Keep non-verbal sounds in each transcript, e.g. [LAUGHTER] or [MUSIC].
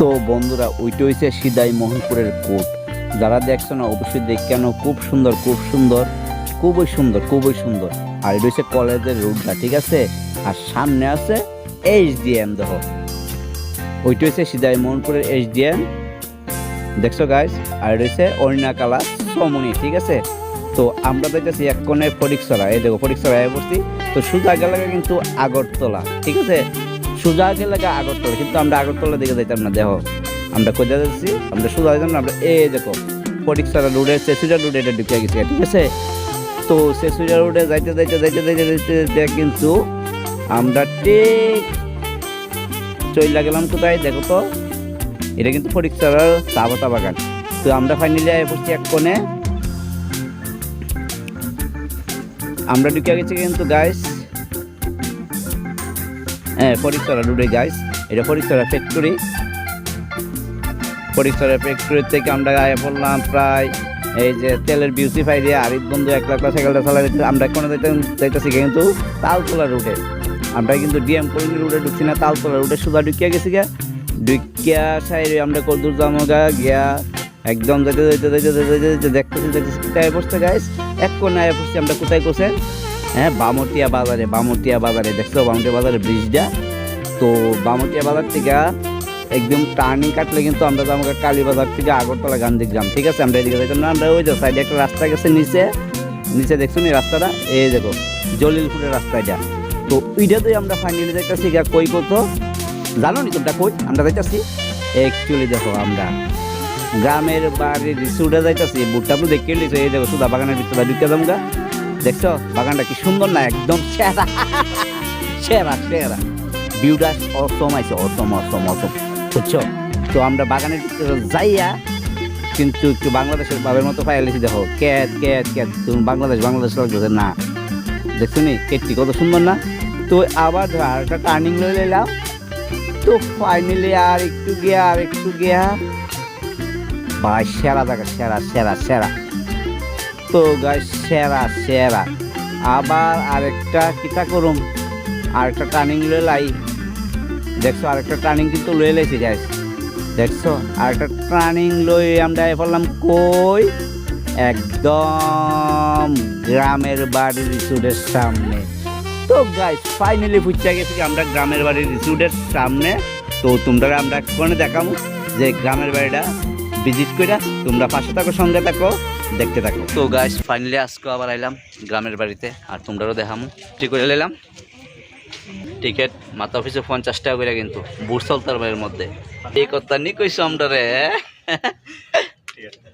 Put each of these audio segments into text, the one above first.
তো বন্ধুরা, ওইটা হয়েছে সিদাই মোহনপুরের কোট যারা দেখছ না, অবশ্যই দেখ কেন খুব সুন্দর খুব সুন্দর, খুবই সুন্দর খুবই সুন্দর। আর এটা হচ্ছে কলেজের রুটটা ঠিক আছে? আর সামনে আছে এইচ ডি এম দেখো ওইটা হচ্ছে সিদাই মোহনপুরের এইচ ডি এম। দেখছ গাইস আর এটা হচ্ছে অরিনাকালা সমনি ঠিক আছে? তো আমরা দেখতেছি এক কোণে ফটিকসরা এই দেখো ফটিকসরা বসছি তো সোজা গেলে কিন্তু আগরতলা, ঠিক আছে? সোজা গেলে আগরতলা, কিন্তু আমরা আগরতলা দিকে যাইতাম না, দেখো। আমরা কোথায় যাচ্ছি? আমরা সোজা যাইতাম না, আমরা এই দেখো ফটিকসরা রোডে সেসুজা রোডে এটা ঢুকে গেছি, ঠিক আছে? তো সেসুজা রোডে যাইতে যাইতে যাইতে যাইতে যাইতে যাইতে কিন্তু আমরা ঠিক চইলা গেলাম কোথায়? দেখো তো, এটা কিন্তু ফটিকসরার চা পাতা বাগান। তো আমরা ফাইনালি আয় পড়ছি এক কোণে। আমরা ঢুকে গেছি কিন্তু গাইস হ্যাঁ ফরিকতলা রোডে গাইস এটা ফরিকতলা ফ্যাক্টরি ফরিকতলা ফ্যাক্টরি থেকে আমরা আয় পড়লাম প্রায় এই যে তেলের বিউটিফাই দিয়ে আরিফ বন্ধু এক লাখ সাইকেলটা চালাইতে আমরা কোনো যাইতেছি কিন্তু তালতলা রুটে আমরা কিন্তু ডিএম কলোনি রুটে ঢুকছি না তালতলা রুটে সুদা ঢুকিয়া গেছি গা ঢুকিয়া সাইডে আমরা কদুর জামগা গিয়া একদম যেতে যেতে যেতে যেতে যেতে দেখতেছি দেখতেছি কোথায় বসতে গাইস এক কোনায় বসছি আমরা কোথায় কোসেন হ্যাঁ বামটিয়া বাজারে বামটিয়া বাজারে, দেখছ? বামটিয়া বাজারে ব্রিজটা? তো বামটিয়া বাজার থেকে একদম টার্নিং কাটলে কিন্তু আমরা আমাকে কালীবাজার থেকে আগরতলা গান্ধীগ্রাম, ঠিক আছে? আমরা এদিকে যাইতাম না, আমরা ওই যে সাইডে একটা রাস্তা গেছে নিচে। নিচে দেখছ নি রাস্তাটা? এই দেখো, জলিলপুরের রাস্তাটা তো ওইটাতেই আমরা ফাইনালি যাইতেছি গা কই কত? জানো নি তোমরা কই? আমরা যাইতেছি অ্যাকচুয়ালি দেখো আমরা। গ্রামের বাড়ির রিসুটে যাইতেছি, বুটটা তো দেখে এই দেখো সুদা বাগানের ভিতরে ঢুকে যাব গা দেখছ? বাগানটা কি সুন্দর না? একদম সেরা। সেরা সেরা। ভিউটা অসম আছে অসম অসম অসম বুঝছ? তো আমরা বাগানের যাইয়া কিন্তু একটু বাংলাদেশের বাবের মতো পাইলেছি দেখো। ক্যাট ক্যাট ক্যাট তুমি বাংলাদেশ বাংলাদেশ লাগতেছে না। দেখছ নি? কেটটি কত সুন্দর না? তো আবার ধর একটা টার্নিং লই নিলাম তো ফাইনালি আর একটু গিয়া, আর একটু গিয়া। ভাই, সেরা জায়গা, সেরা সেরা সেরা। তো গাই সেরা সেরা। আবার আরেকটা কিতা করুম? আরেকটা টার্নিং লয়ে লাই। দেখছ, আরেকটা টার্নিং কিন্তু লয়ে লাইছি গাইস দেখছ, আরেকটা টার্নিং লই আমরা বললাম কই? একদম গ্রামের বাড়ির রিসুডের সামনে। তো গাইস ফাইনালি বুঝতে গেছি আমরা গ্রামের বাড়ির রিসুডের সামনে। তো, তোমরা আমরা কোনে দেখাবো যে গ্রামের বাড়িটা। ভিজিট করে তোমরা পাশে থাকো, সঙ্গে থাকো। দেখতে থাকো। তো গাইস ফাইনালি আজকে আবার আইলাম গ্রামের বাড়িতে আর তোমরাও দেখামো। ঠিক করে নিলাম। টিকিট মাথা অফিসে পঞ্চাশ টাকা করে কিন্তু বুড়সল তার বাড়ির মধ্যে। এই কথা নি কইছো আমরা রে?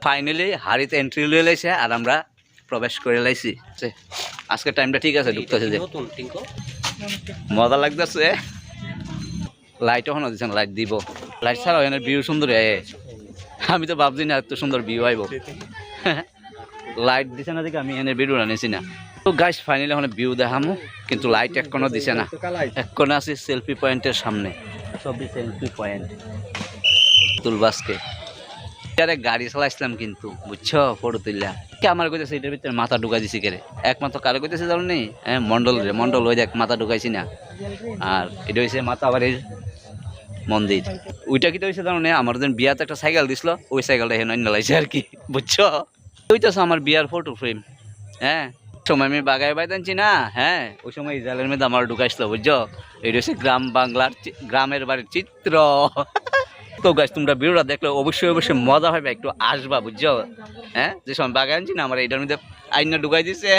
ফাইনালি হাড়িতে এন্ট্রি লয়ে লাইছে আর আমরা প্রবেশ করে লাইছি। আজকে টাইমটা ঠিক আছে ঢুকতেছে যে। মজা লাগতেছে। লাইট এখনও দিচ্ছে না লাইট দিব। লাইট ছাড়া ভিউ সুন্দর এ। আমি তো ভাবছি না এত সুন্দর ভিউ আইব। [LAUGHS] লাইট দিছে না দেখে আমি এনে ভিডিও আনিছি না। তো গাইস ফাইনালি এখন ভিউ দেখামো কিন্তু লাইট এখনও দিছে না। এখনও আছি সেলফি পয়েন্টের সামনে। সবই সেলফি পয়েন্ট তুলবাসকে আরে গাড়ি চালাইছিলাম কিন্তু বুঝছ ফটো তুললা কে আমার কইতেছে এটার ভিতরে মাথা ঢুকাই দিছি কে রে একমাত্র কারও কইতেছে জানো নি? হ্যাঁ মন্ডল রে মন্ডল ওই দেখ মাথা ঢুকাইছি না। আর এটা হয়েছে মাথা বাড়ির মন্দির। ওইটা কি তো হয়েছে জানো না? আমার যেন বিয়াতে একটা সাইকেল দিছিল ওই সাইকেলটা হেন লাইছে আর কি বুঝছ? ওইটাছে আমার বিয়ার ফটো ফ্রেম হ্যাঁ সময় আমি বাগায় বাইতানছি না। হ্যাঁ ওই সময় ইসরায়েলের মধ্যে আমার ঢুকাইছিল বুঝছ? এটা হচ্ছে গ্রাম বাংলার গ্রামের বাড়ির চিত্র। তো গাছ তোমরা ভিডিওটা দেখলে অবশ্যই অবশ্যই মজা হবে একটু আসবা বুঝছ? হ্যাঁ যে সময় বাগায় আনছি না আমার এটার মধ্যে আইনা ঢুকাই দিছে।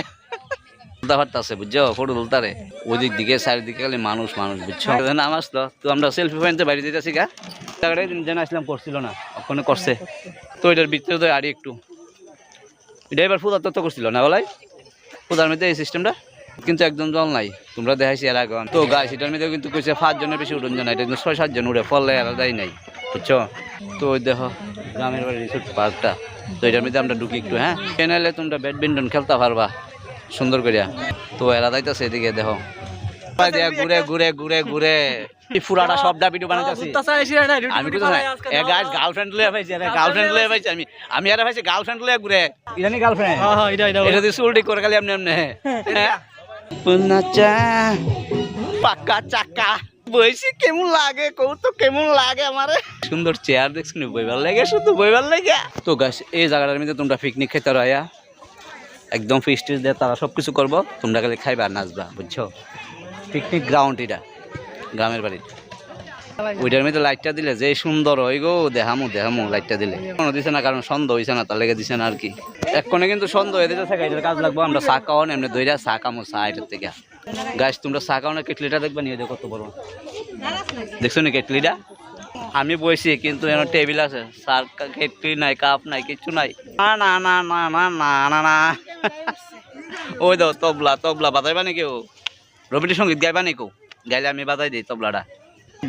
তুলতে আছে বুঝছ? ফটো তুলতারে। ওদিক দিকে চারিদিকে খালি মানুষ মানুষ বুঝছ? নাম আসলো তো আমরা সেলফি পয়েন্টে বাড়ি দিতেছি গা। জায়গাটায় যেন আসলাম করছিল না ওখানে করছে। তো এটার ভিতরে তো আরই একটু। এবার ফুদার তত্ত্ব করছিল না বলাই? ফুদার মধ্যে এই সিস্টেমটা কিন্তু একদম জল নাই। তোমরা দেখাইছি এর আগে তো গাছ এটার মধ্যে কিন্তু কইছে পাঁচ জনের বেশি উঠুন না। এটা কিন্তু ছয় সাতজন উঠে ফলে আলাদাই নাই। বুঝছ? তো ওই দেখো, গ্রামের বাড়ি রিসোর্ট পার্কটা তো এটার মধ্যে আমরা ঢুকি একটু হ্যাঁ? এনাইলে তোমরা ব্যাডমিন্টন খেলতে পারবা, সুন্দর করিয়া। তো এরা যাইতেছে এদিকে দেখো, ঘুরে ঘুরে ঘুরে ঘুরে। এই ফুরাটা সব ভিডিও বানাইতেছি। আমি না এ গাছ গার্লফ্রেন্ড লয়ে এরা গার্লফ্রেন্ড লয়ে পাইছি আমি। আমি এরা পাইছি গার্লফ্রেন্ড লয়ে ঘুরে। ইদানি গার্লফ্রেন্ড এটা দিয়ে উল্টি করে খালি এমনি এমনি। হ্যাঁ? নাচা পাকা চাকা। বইছি কেমন লাগে? কৌ তো কেমন লাগে আমারে? সুন্দর চেয়ার দেখছেন বইবার লাগে শুধু বইবার লাগে। তো গাছ এই জায়গাটার মধ্যে তোমরা পিকনিক খেতে রয়া। একদম ফিস্ট দিয়ে তারা সব কিছু করব। তোমরা খালি খাইবা নাচবা বুঝছ? পিকনিক গ্রাউন্ড এটা। গ্রামের বাড়ি। ওইটার মধ্যে লাইটটা দিলে যে সুন্দর হয় গো, দেখামু দেখামু লাইটটা দিলে। কোনো দিছে না, কারণ সন্দেহ হয়েছে না, তার লেগে দিছে না আর কি। এক্ষণে কিন্তু সন্দেহ হয়ে দিতে থাকে কাজ লাগবো, আমরা চা খাওয়ান এমনি দইরা চা কামো চা এটার থেকে। গাছ তোমরা চা খাওয়ানোর কেটলিটা দেখবা নিয়ে দেখো কত বড়। দেখছ নি কেটলিটা? আমি বইছি, কিন্তু এখানে টেবিল আছে। সার কেটলি নাই, কাপ নাই, কিচ্ছু নাই। না না না না না না না না। ওই দাও তবলা তবলা, বাজাইবা নি কেউ? রবীন্দ্র সংগীত গাইবা নি কেউ? গাইলে আমি বাজাই দিই তবলাটা।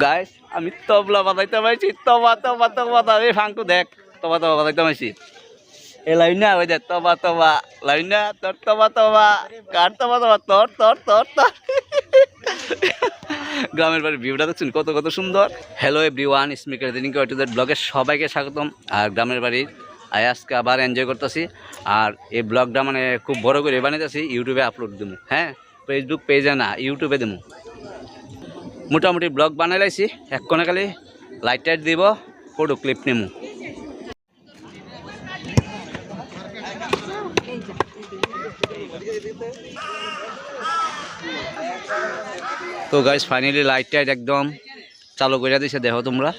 গাইস আমি তবলা বাজাইতে পারছি। তবা তবা তবা তবা ফাঙ্কু দেখ। তবা তবা বাজাইতে পারছি। এ লাইনা ওই দেখ, তবা তবা, লাইনা তোর তবা তবা, কার তবা তবা, তোর তোর তোর তোর। গ্রামের বাড়ির ভিউটা দেখছেন? কত কত সুন্দর। হ্যালো এভরি ওয়ান স্মিকার দিন টু দ্যাট ব্লগের সবাইকে স্বাগতম। আর গ্রামের বাড়ির আজকে আবার এনজয় করতেছি। আর এই ব্লগটা মানে খুব বড় করে বানাইতেছি ইউটিউবে আপলোড দেবো হ্যাঁ? ফেসবুক পেজে না ইউটিউবে দেবো মোটামুটি ব্লগ বানাই লাইছি। এক কোণে খালি লাইট টাইট দিব ফটো ক্লিপ নেমু। তো গাইজ ফাইনালি লাইট টাইট একদম চালু করে দিছে, দেখো তোমরা।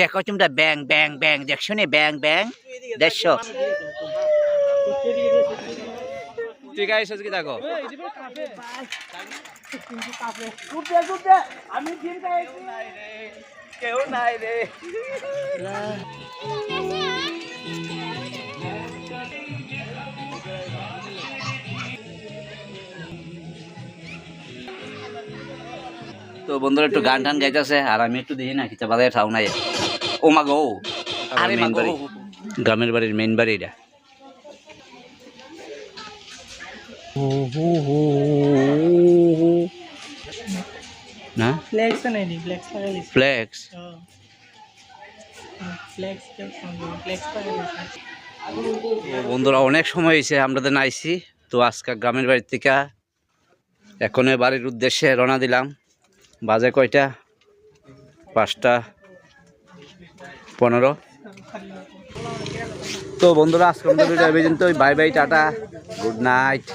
দেখো তোমরা ব্যাং ব্যাং ব্যাং দেখছ নি? ব্যাং ব্যাং দেখছ? ঠিক আছে কি দেখো? কেউ নাই রে তো বন্ধুরা একটু গান টান গাইতেছে আর আমি একটু দেখি না কিছু বাজারে ঠাও নাই। ও মা আরে গো। গ্রামের বাড়ির মেন বাড়ি এটা। বন্ধুরা অনেক সময় হয়েছে আমরা তো নাইছি। তো আজকে গ্রামের বাড়ি থেকে এখন বাড়ির উদ্দেশ্যে রওনা দিলাম। বাজে কয়টা? পাঁচটা পনেরো। তো বন্ধুরা আজকে আমাদের bye bye tata. Good night.